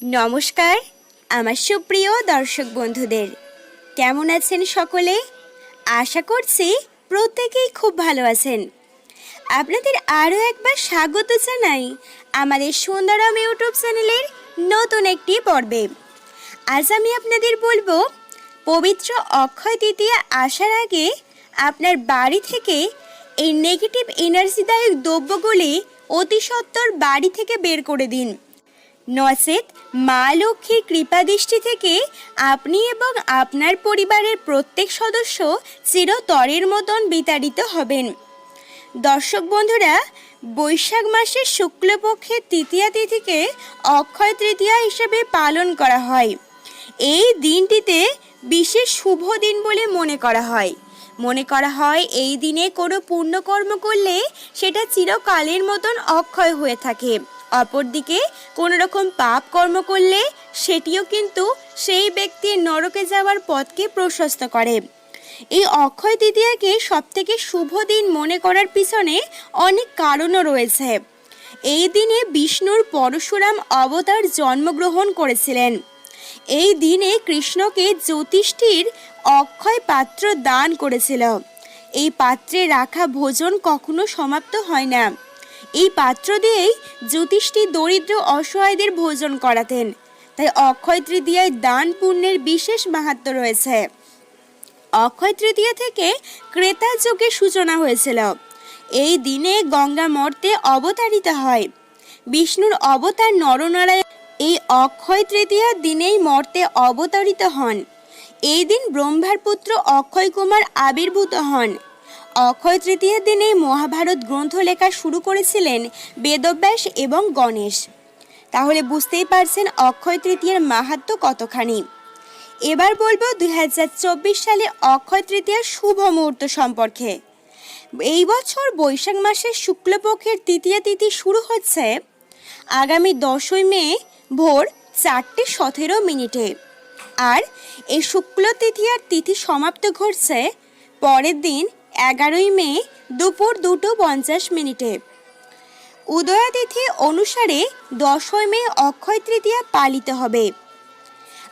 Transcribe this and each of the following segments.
নমস্কার, আমার সুপ্রিয় দর্শক বন্ধুদের। কেমন আছেন সকলে? আশা করছি প্রত্যেকেই খুব ভালো আছেন। আপনাদের আরও একবার স্বাগত জানাই আমাদের সুন্দরম ইউটিউব চ্যানেলের নতুন একটি পর্বে। আজ আমি আপনাদের বলব, পবিত্র অক্ষয় তৃতীয়া আসার আগে আপনার বাড়ি থেকে এই নেগেটিভ এনার্জিদায়ক দ্রব্যগুলি অতি সত্বর বাড়ি থেকে বের করে দিন। নচেত মা লক্ষ্মীর কৃপাদৃষ্টি থেকে আপনি এবং আপনার পরিবারের প্রত্যেক সদস্য চিরতরের মতন বিতাড়িত হবেন। দর্শক বন্ধুরা, বৈশাখ মাসের শুক্লপক্ষের তৃতীয়া তিথিকে অক্ষয় তৃতীয়া হিসেবে পালন করা হয়। এই দিনটিতে বিশেষ শুভ দিন বলে মনে করা হয়। মনে করা হয় এই দিনে কোনো পুণ্যকর্ম করলে সেটা চিরকালের মতন অক্ষয় হয়ে থাকে। অপরদিকে কোনো রকম পাপ কর্ম করলে সেটিও কিন্তু সেই ব্যক্তির নরকে যাওয়ার পথকে প্রশস্ত করে। এই অক্ষয় তৃতীয়াকে সবথেকে শুভ দিন মনে করার পিছনে অনেক কারণও রয়েছে। এই দিনে বিষ্ণুর পরশুরাম অবতার জন্মগ্রহণ করেছিলেন। এই দিনে কৃষ্ণকে জ্যোতিষ্ঠির অক্ষয় পাত্র দান করেছিল। এই পাত্রে রাখা ভোজন কখনো সমাপ্ত হয় না। এই পাত্র দিয়েই জ্যোতিষ্ঠি দরিদ্র অসহায়দের ভোজন করাতেন। তাই অক্ষয় তৃতীয়ায় দান পুণ্যের বিশেষ মাহাত্ম রয়েছে। অক্ষয় তৃতীয়া থেকে ক্রেতা যুগের সূচনা হয়েছিল। এই দিনে গঙ্গা মর্তে অবতারিত হয়। বিষ্ণুর অবতার নরনারায়ণ এই অক্ষয় তৃতীয়ার দিনেই মর্তে অবতারিত হন। এই দিন ব্রহ্মার পুত্র অক্ষয় কুমার আবির্ভূত হন। অক্ষয় তৃতীয়ার দিনেই মহাভারত গ্রন্থ লেখা শুরু করেছিলেন বেদব্যাস এবং গণেশ। তাহলে বুঝতেই পারছেন অক্ষয় তৃতীয়ার মাহাত্ম কতখানি। এবার বলব দু হাজার চব্বিশ সালে অক্ষয় তৃতীয়ার শুভ মুহূর্ত সম্পর্কে। এই বছর বৈশাখ মাসের শুক্লপক্ষের তৃতীয়া তিথি শুরু হচ্ছে আগামী দশই মে ভোর চারটে সতেরো মিনিটে। আর এই শুক্ল তৃতীয়ার তিথি সমাপ্ত ঘটছে পরের দিন এগারোই মে দুপুর দুটো পঞ্চাশ মিনিটে। উদয়াতিথি অনুসারে দশই মে অক্ষয় তৃতীয়া পালিত হবে।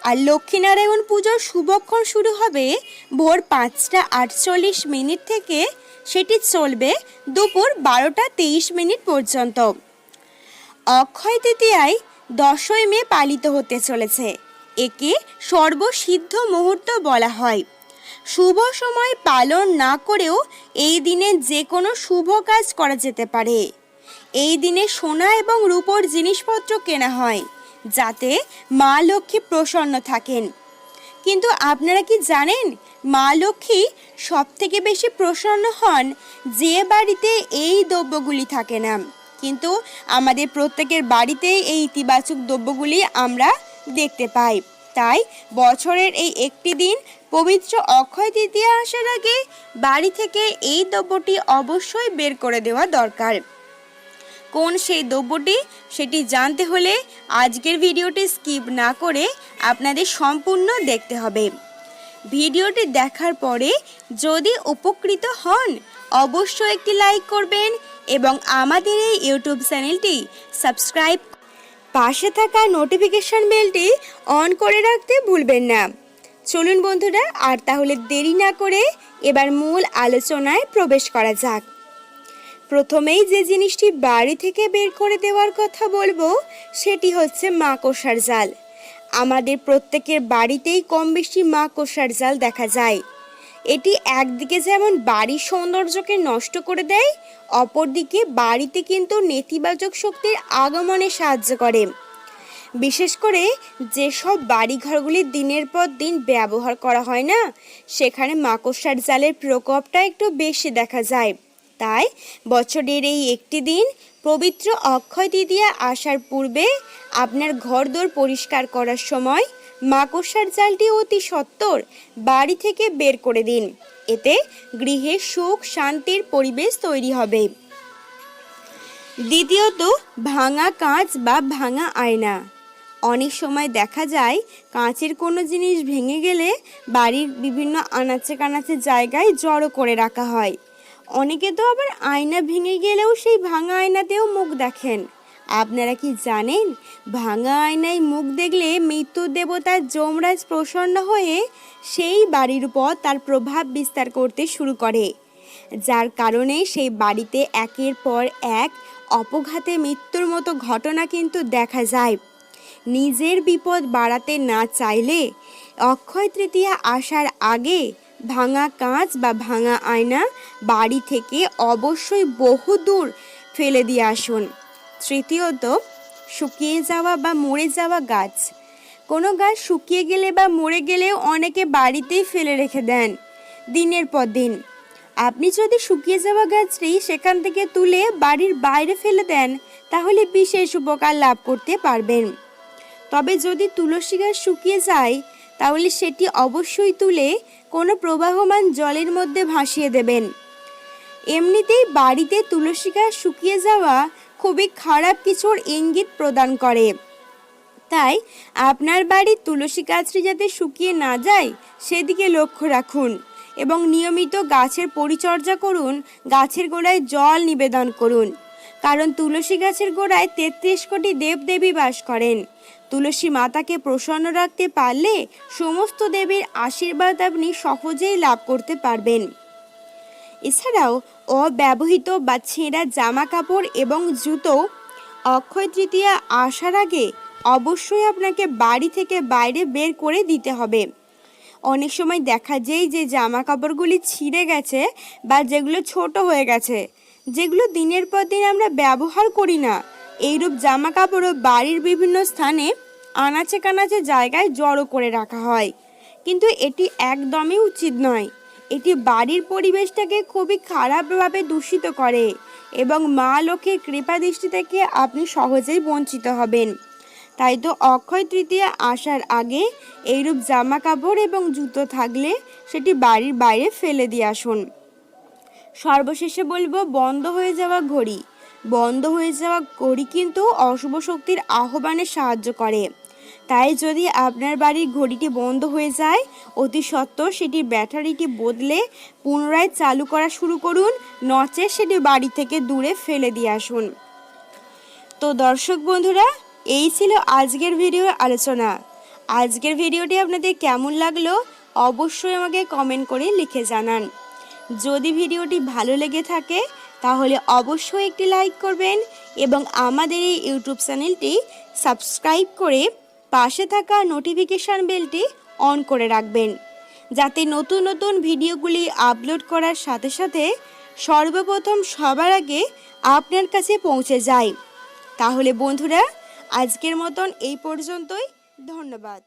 আর লক্ষ্মীনারায়ণ পুজোর শুভক্ষণ শুরু হবে ভোর পাঁচটা আটচল্লিশ মিনিট থেকে। সেটি চলবে দুপুর বারোটা তেইশ মিনিট পর্যন্ত। অক্ষয় তৃতীয়ায় দশই মে পালিত হতে চলেছে। একে সর্বসিদ্ধ মুহূর্ত বলা হয়। শুভ সময় পালন না করেও এই দিনে যে কোনো শুভ কাজ করা যেতে পারে। এই দিনে সোনা এবং রূপোর জিনিসপত্র কেনা হয়, যাতে মা লক্ষ্মী প্রসন্ন থাকেন। কিন্তু আপনারা কি জানেন, মা লক্ষ্মী সব থেকে বেশি প্রসন্ন হন যে বাড়িতে এই দ্রব্যগুলি থাকে না। কিন্তু আমাদের প্রত্যেকের বাড়িতেই এই ইতিবাচক দ্রব্যগুলি আমরা দেখতে পাই। তাই বছরের এই একটি দিন পবিত্র অক্ষয় তৃতীয়া আসার আগে বাড়ি থেকে এই দ্রব্যটি অবশ্যই বের করে দেওয়া দরকার। কোন সেই দ্রব্যটি সেটি জানতে হলে আজকের ভিডিওটি স্কিপ না করে আপনাদের সম্পূর্ণ দেখতে হবে। ভিডিওটি দেখার পরে যদি উপকৃত হন, অবশ্যই একটি লাইক করবেন এবং আমাদের এই ইউটিউব চ্যানেলটি সাবস্ক্রাইব পাশে থাকা নোটিফিকেশন বেলটি অন করে রাখতে ভুলবেন না। চলুন বন্ধুরা, আর তাহলে দেরি না করে এবার মূল আলোচনায় প্রবেশ করা যাক। প্রথমেই যে জিনিসটি বাড়ি থেকে বের করে দেওয়ার কথা বলব, সেটি হচ্ছে মাকড়সার জাল। আমাদের প্রত্যেকের বাড়িতেই কম বেশি মাকড়সার জাল দেখা যায়। এটি একদিকে যেমন বাড়ির সৌন্দর্যকে নষ্ট করে দেয়, অপরদিকে বাড়িতে কিন্তু নেতিবাচক শক্তির আগমনে সাহায্য করে। বিশেষ করে যেসব বাড়িঘরগুলি দিনের পর দিন ব্যবহার করা হয় না, সেখানে মাকড়সার জালের প্রকোপটা একটু বেশি দেখা যায়। তাই বছরের এই একটি দিন পবিত্র অক্ষয় তৃতীয়া আসার পূর্বে আপনার ঘরদোর পরিষ্কার করার সময় মাকড়সার জালটি অতি সত্বর বাড়ি থেকে বের করে দিন। এতে গৃহে সুখ, শান্তির পরিবেশ তৈরি হবে। দ্বিতীয়ত, ভাঙা কাঁচ বা ভাঙা আয়না। অনেক সময় দেখা যায়, কাঁচের কোনো জিনিস ভেঙে গেলে বাড়ির বিভিন্ন আনাচে কানাচে জায়গায় জড়ো করে রাখা হয়। অনেকে তো আবার আয়না ভেঙে গেলেও সেই ভাঙা আয়নাতেও মুখ দেখেন। আপনারা কি জানেন? ভাঙা আয়নায় মুখ দেখলে মৃত্যুর দেবতা যমরাজ প্রসন্ন হয়ে সেই বাড়ির উপর তার প্রভাব বিস্তার করতে শুরু করে। যার কারণে সেই বাড়িতে একের পর এক অপঘাতে মৃত্যুর মতো ঘটনা কিন্তু দেখা যায়। নিজের বিপদ বাড়াতে না চাইলে অক্ষয় তৃতীয়া আসার আগে ভাঙা কাঁচ বা ভাঙা আয়না বাড়ি থেকে অবশ্যই বহু দূর ফেলে দিয়ে আসুন। তৃতীয়ত, শুকিয়ে যাওয়া বা মরে যাওয়া গাছ। কোনো গাছ শুকিয়ে গেলে বা মরে গেলেও অনেকে বাড়িতেই ফেলে রেখে দেন দিনের পর দিন। আপনি যদি শুকিয়ে যাওয়া গাছটি সেখান থেকে তুলে বাড়ির বাইরে ফেলে দেন, তাহলে বিশেষ উপকার লাভ করতে পারবেন। তবে যদি তুলসী গাছ শুকিয়ে যায়, তাহলে সেটি অবশ্যই তুলে কোনো প্রবাহমান জলের মধ্যে ভাসিয়ে দেবেন। এমনিতেই বাড়িতে তুলসী গাছ শুকিয়ে যাওয়া খুবই খারাপ কিছুর ইঙ্গিত প্রদান করে। তাই আপনার বাড়ির তুলসী গাছটি যাতে শুকিয়ে না যায়, সেদিকে লক্ষ্য রাখুন এবং নিয়মিত গাছের পরিচর্যা করুন, গাছের গোড়ায় জল নিবেদন করুন। কারণ তুলসী গাছের গোড়ায় তেত্রিশ কোটি দেবদেবী বাস করেন। তুলসী মাতাকে প্রসন্ন রাখতে পারলে সমস্ত দেবীর আশীর্বাদ আপনি সহজেই লাভ করতে পারবেন। এছাড়াও অব্যবহৃত বা ছেঁড়া জামা কাপড় এবং জুতো অক্ষয় তৃতীয়া আসার আগে অবশ্যই আপনাকে বাড়ি থেকে বাইরে বের করে দিতে হবে। অনেক সময় দেখা যায় যে জামা কাপড়গুলি ছিঁড়ে গেছে বা যেগুলো ছোট হয়ে গেছে, যেগুলো দিনের পর দিন আমরা ব্যবহার করি না। এইরূপ জামা কাপড়ও বাড়ির বিভিন্ন স্থানে আনাচে কানাচে জায়গায় জড়ো করে রাখা হয়। কিন্তু এটি একদমই উচিত নয়। এটি বাড়ির পরিবেশটাকে খুবই খারাপভাবে দূষিত করে এবং মা লোকের কৃপা দৃষ্টি থেকে আপনি সহজেই বঞ্চিত হবেন। তাই তো অক্ষয় তৃতীয়া আসার আগে এইরূপ জামা কাপড় এবং জুতো থাকলে সেটি বাড়ির বাইরে ফেলে দিয়ে আসুন। সর্বশেষে বলব, বন্ধ হয়ে যাওয়া ঘড়ি। বন্ধ হয়ে যাওয়া ঘড়ি কিন্তু অশুভ শক্তির আহ্বানে সাহায্য করে। তাই যদি আপনার বাড়ির ঘড়িটি বন্ধ হয়ে যায়, অতি সত্বর সেটির ব্যাটারিটি বদলে পুনরায় চালু করা শুরু করুন নচে সেটি বাড়ি থেকে দূরে ফেলে দিয়ে আসুন। তো দর্শক বন্ধুরা, এই ছিল আজকের ভিডিওর আলোচনা। আজকের ভিডিওটি আপনাদের কেমন লাগল, অবশ্যই আমাকে কমেন্ট করে লিখে জানান। যদি ভিডিওটি ভালো লেগে থাকে, তাহলে অবশ্যই একটি লাইক করবেন এবং আমাদের এই ইউটিউব চ্যানেলটি সাবস্ক্রাইব করে পাশে থাকা নোটিফিকেশান বেলটি অন করে রাখবেন, যাতে নতুন নতুন ভিডিওগুলি আপলোড করার সাথে সাথে সর্বপ্রথম সবার আগে আপনার কাছে পৌঁছে যায়। তাহলে বন্ধুরা, আজকের মতন এই পর্যন্তই। ধন্যবাদ।